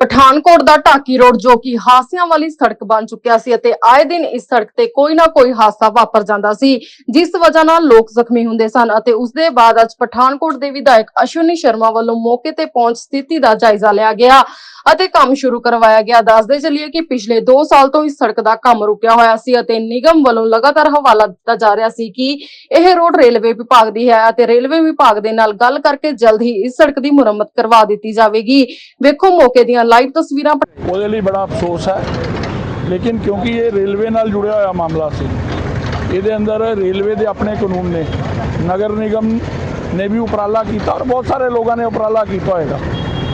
ਪਠਾਨਕੋਟ ਦਾ Dhaki road ਜੋ ਕਿ ਹਾਸਿਆਂ ਵਾਲੀ ਸੜਕ ਬਣ ਚੁੱਕਿਆ ਸੀ ਅਤੇ ਆਏ ਦਿਨ ਇਸ ਸੜਕ ਤੇ ਕੋਈ ਨਾ ਕੋਈ ਹਾਦਸਾ ਵਾਪਰ ਜਾਂਦਾ ਸੀ, ਜਿਸ ਵਜ੍ਹਾ ਨਾਲ ਲੋਕ ਜ਼ਖਮੀ ਹੁੰਦੇ ਸਨ ਅਤੇ ਉਸ ਦੇ ਬਾਅਦ ਅੱਜ ਪਠਾਨਕੋਟ ਦੇ ਵਿਧਾਇਕ ਅਸ਼ਵਨੀ ਸ਼ਰਮਾ ਵੱਲੋਂ ਮੌਕੇ ਤੇ ਪਹੁੰਚ ਸਥਿਤੀ ਦਾ ਜਾਇਜ਼ਾ ਲਿਆ ਗਿਆ ਅਤੇ ਕੰਮ ਸ਼ੁਰੂ ਕਰਵਾਇਆ ਗਿਆ। ਦੱਸਦੇ ਚੱਲੀਏ ਕਿ ਪਿਛਲੇ 2 ਸਾਲ ਤੋਂ ਇਸ ਸੜਕ ਦਾ ਕੰਮ ਰੁਕਿਆ ਹੋਇਆ ਸੀ ਅਤੇ ਨਿਗਮ ਵੱਲੋਂ ਲਗਾਤਾਰ ਹਵਾਲਾ ਦਿੱਤਾ ਜਾ ਰਿਹਾ ਸੀ ਕਿ ਇਹ ਰੋਡ ਰੇਲਵੇ ਵਿਭਾਗ ਦੀ ਹੈ ਅਤੇ ਰੇਲਵੇ ਵਿਭਾਗ ਦੇ ਨਾਲ ਗੱਲ ਕਰਕੇ ਜਲਦ ਹੀ ਇਸ ਸੜਕ ਦੀ ਮੁਰੰਮਤ ਕਰਵਾ ਦਿੱਤੀ ਜਾਵੇਗੀ। ਵੇਖੋ ਮੌਕੇ ਦੀਆਂ ਲਾਈਵ ਤਸਵੀਰਾਂ ਉਹਦੇ ਲਈ ਬੜਾ ਅਫਸੋਸ ਹੈ। ਲੇਕਿਨ ਕਿਉਂਕਿ ਇਹ ਰੇਲਵੇ ਨਾਲ ਜੁੜਿਆ ਹੋਇਆ ਮਾਮਲਾ ਸੀ, ਇਹਦੇ ਅੰਦਰ ਰੇਲਵੇ ਦੇ ਆਪਣੇ ਕਾਨੂੰਨ ਨੇ, ਨਗਰ ਨਿਗਮ ਨੇ ਵੀ ਉਪਰਾਲਾ ਕੀਤਾ ਔਰ ਬਹੁਤ ਸਾਰੇ ਲੋਕਾਂ ਨੇ ਉਪਰਾਲਾ ਕੀਤਾ ਹੋਏਗਾ।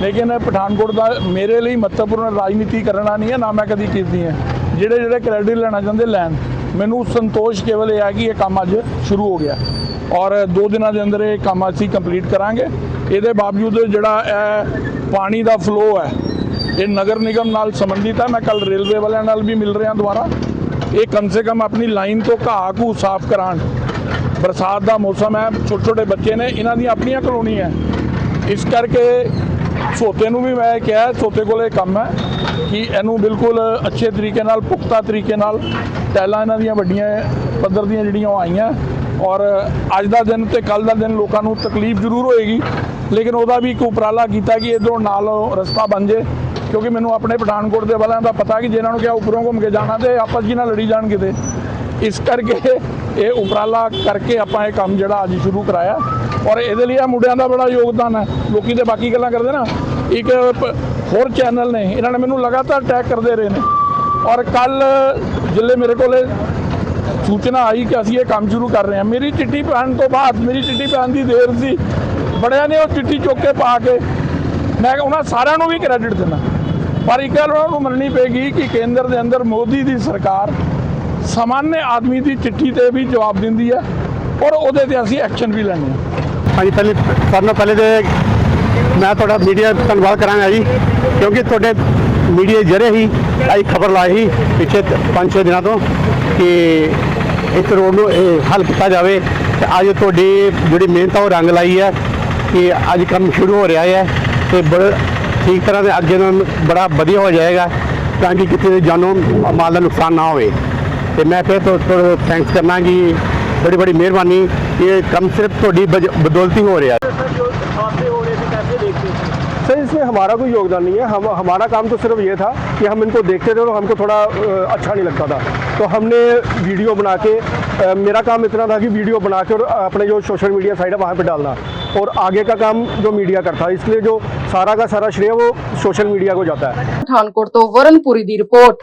ਲੇਕਿਨ ਪਠਾਨਕੋਟ ਦਾ ਮੇਰੇ ਲਈ ਮਹੱਤਵਪੂਰਨ ਰਾਜਨੀਤੀ ਕਰਨਾ ਨਹੀਂ ਹੈ, ਨਾ ਮੈਂ ਕਦੀ ਕੀਤੀ ਹੈ। ਜਿਹੜੇ ਜਿਹੜੇ ਕ੍ਰੈਡਿਟ ਲੈਣਾ ਚਾਹੁੰਦੇ ਲੈਣ, ਮੈਨੂੰ ਸੰਤੋਸ਼ ਕੇਵਲ ਇਹ ਹੈ ਕਿ ਇਹ ਕੰਮ ਅੱਜ ਸ਼ੁਰੂ ਹੋ ਗਿਆ। ਔਰ ਦੋ ਦਿਨਾਂ ਦੇ ਅੰਦਰ ਇਹ ਕੰਮ ਅਸੀਂ ਕੰਪਲੀਟ ਕਰਾਂਗੇ। ਇਹਦੇ ਬਾਵਜੂਦ ਜਿਹੜਾ ਇਹ ਪਾਣੀ ਦਾ ਫਲੋ ਹੈ ਇਹ ਨਗਰ ਨਿਗਮ ਨਾਲ ਸੰਬੰਧਿਤ ਹੈ ਮੈਂ ਕੱਲ ਰੇਲਵੇ ਵਾਲਿਆਂ ਨਾਲ ਵੀ ਮਿਲ ਰਿਹਾ ਦੁਬਾਰਾ। ਇਹ ਕਮ ਸੇ ਕਮ ਆਪਣੀ ਲਾਈਨ ਤੋਂ ਘਾਹ ਘੂ ਸਾਫ਼ ਕਰਾਉਣ। ਬਰਸਾਤ ਦਾ ਮੌਸਮ ਹੈ ਛੋਟੇ ਛੋਟੇ ਬੱਚੇ ਨੇ, ਇਹਨਾਂ ਦੀਆਂ ਆਪਣੀਆਂ ਕਲੋਨੀਆਂ ਹੈ। ਇਸ ਕਰਕੇ ਸੋਤੇ ਨੂੰ ਵੀ ਮੈਂ ਕਿਹਾ, ਸੋਤੇ ਕੋਲ ਇਹ ਕੰਮ ਹੈ ਕਿ ਇਹਨੂੰ ਬਿਲਕੁਲ ਅੱਛੇ ਤਰੀਕੇ ਨਾਲ, ਪੁਖਤਾ ਤਰੀਕੇ ਨਾਲ ਟੈਲਾਂ ਇਹਨਾਂ ਦੀਆਂ ਵੱਡੀਆਂ, ਪੱਧਰ ਦੀਆਂ ਜਿਹੜੀਆਂ ਉਹ ਆਈਆਂ। ਔਰ ਅੱਜ ਦਾ ਦਿਨ ਤੇ ਕੱਲ ਦਾ ਦਿਨ ਲੋਕਾਂ ਨੂੰ ਤਕਲੀਫ ਜ਼ਰੂਰ ਹੋਏਗੀ। ਲੇਕਿਨ ਉਹਦਾ ਵੀ ਇੱਕ ਉਪਰਾਲਾ ਕੀਤਾ ਕਿ ਇਧਰੋਂ ਨਾਲ ਰਸਤਾ ਬਣ ਜੇ ਕਿਉਂਕਿ ਮੈਨੂੰ ਆਪਣੇ ਪਠਾਨਕੋਟ ਦੇ ਵਾਲਿਆਂ ਦਾ ਪਤਾ ਕਿ ਜੇ ਨੂੰ ਕਿਹਾ ਉੱਪਰੋਂ ਘੁੰਮ ਕੇ ਜਾਣਾ ਤੇ ਆਪਸ ਜੀ ਨਾਲ ਲੜੀ ਜਾਣ ਕਿਤੇ ਇਸ ਕਰਕੇ ਇਹ ਉਪਰਾਲਾ ਕਰਕੇ ਆਪਾਂ ਇਹ ਕੰਮ ਜਿਹੜਾ ਅੱਜ ਸ਼ੁਰੂ ਕਰਾਇਆ। ਔਰ ਇਹਦੇ ਲਈ ਆ ਮੁੰਡਿਆਂ ਦਾ ਬੜਾ ਯੋਗਦਾਨ ਹੈ। ਲੋਕੀ ਤੇ ਬਾਕੀ ਗੱਲਾਂ ਕਰਦੇ ਨਾ। ਇੱਕ ਹੋਰ ਚੈਨਲ ਨੇ। ਇਹਨਾਂ ਨੇ ਮੈਨੂੰ ਲਗਾਤਾਰ ਟੈਗ ਕਰਦੇ ਰਹੇ ਨੇ। ਔਰ ਕੱਲ ਜਿੱਲੇ ਮੇਰੇ ਕੋਲੇ ਸੂਚਨਾ ਆਈ ਕਿ ਅਸੀਂ ਇਹ ਕੰਮ ਸ਼ੁਰੂ ਕਰ ਰਹੇ ਹਾਂ। ਮੇਰੀ ਚਿੱਠੀ ਪਾਉਣ ਤੋਂ ਬਾਅਦ, ਮੇਰੀ ਚਿੱਠੀ ਪਾਉਣ ਦੀ ਦੇਰ ਸੀ। ਬੜਿਆਂ ਨੇ ਉਹ ਚਿੱਠੀ ਚੁੱਕ ਕੇ ਪਾ ਕੇ। ਮੈਂ ਉਹਨਾਂ ਸਾਰਿਆਂ ਨੂੰ ਵੀ ਕ੍ਰੈਡਿਟ ਦਿੰਦਾ। ਪਰ ਇੱਕ ਗੱਲ ਉਹਨਾਂ ਨੂੰ ਮੰਨਣੀ ਪਏਗੀ ਕਿ ਕੇਂਦਰ ਦੇ ਅੰਦਰ ਮੋਦੀ ਦੀ ਸਰਕਾਰ ਸਾਮਾਨਯ ਆਦਮੀ ਦੀ ਚਿੱਠੀ ਤੇ ਵੀ ਜਵਾਬ ਦਿੰਦੀ ਹੈ ਔਰ ਉਹਦੇ ਤੇ ਅਸੀਂ ਐਕਸ਼ਨ ਵੀ ਲੈਂਦੇ ਹਾਂ। ਹਾਂਜੀ, ਪਹਿਲੇ ਸਭ ਤੋਂ ਪਹਿਲੇ ਤੇ ਮੈਂ ਤੁਹਾਡਾ ਮੀਡੀਆ ਧੰਨਵਾਦ ਕਰਾਂਗਾ ਜੀ, ਕਿਉਂਕਿ ਤੁਹਾਡੇ ਮੀਡੀਆ ਜਰੇ ਹੀ ਆਈ ਖਬਰ ਲਾਈ ਸੀ ਪਿਛੇ 5-6 ਦਿਨਾਂ ਤੋਂ ਕਿ ਇੱਕ ਰੋਡ ਨੂੰ ਇਹ ਹੱਲ ਕੀਤਾ ਜਾਵੇ ਤੇ ਅੱਜ ਤੁਹਾਡੀ ਜਿਹੜੀ ਮਿਹਨਤ ਆ, ਉਹ ਰੰਗ ਲਾਈ ਹੈ ਕਿ ਅੱਜ ਕੰਮ ਸ਼ੁਰੂ ਹੋ ਰਿਹਾ ਹੈ ਤੇ ਬੜੇ ਠੀਕ ਤਰ੍ਹਾਂ ਦੇ ਅੱਗੇ ਨੂੰ ਬੜਾ ਵਧੀਆ ਹੋ ਜਾਏਗਾ ਤਾਂ ਕਿ ਕਿਸੇ ਦੇ ਜਾਨੋਂ ਮਾਲ ਦਾ ਨੁਕਸਾਨ ਨਾ ਹੋਵੇ ਤੇ ਮੈਂ ਫਿਰ ਤੋਂ ਤੋਂ ਥੈਂਕਸ ਕਰਨਾ ਕਿ ਬੜੀ ਬੜੀ ਮਿਹਰਬਾਨੀ ਇਹ ਕੰਮ ਸਿਰਫ ਤੁਹਾਡੀ ਬਜ- ਬਦੌਲਤ ਹੀ ਹੋ ਰਿਹਾ सर इसमें हमारा कोई योगदान नहीं है हम हमारा काम तो सिर्फ ये था कि हम इनको देखते थे और हमको थोड़ा अ, अच्छा नहीं लगता था तो हमने वीडियो बना के मेरा काम इतना था कि वीडियो बना के और अपने जो सोशल मीडिया साइट है वहाँ पे डालना और आगे का काम जो मीडिया करता है, इसलिए जो सारा का सारा श्रेय वो सोशल मीडिया को जाता है। पठानकोट तो वरणपुरी की रिपोर्ट।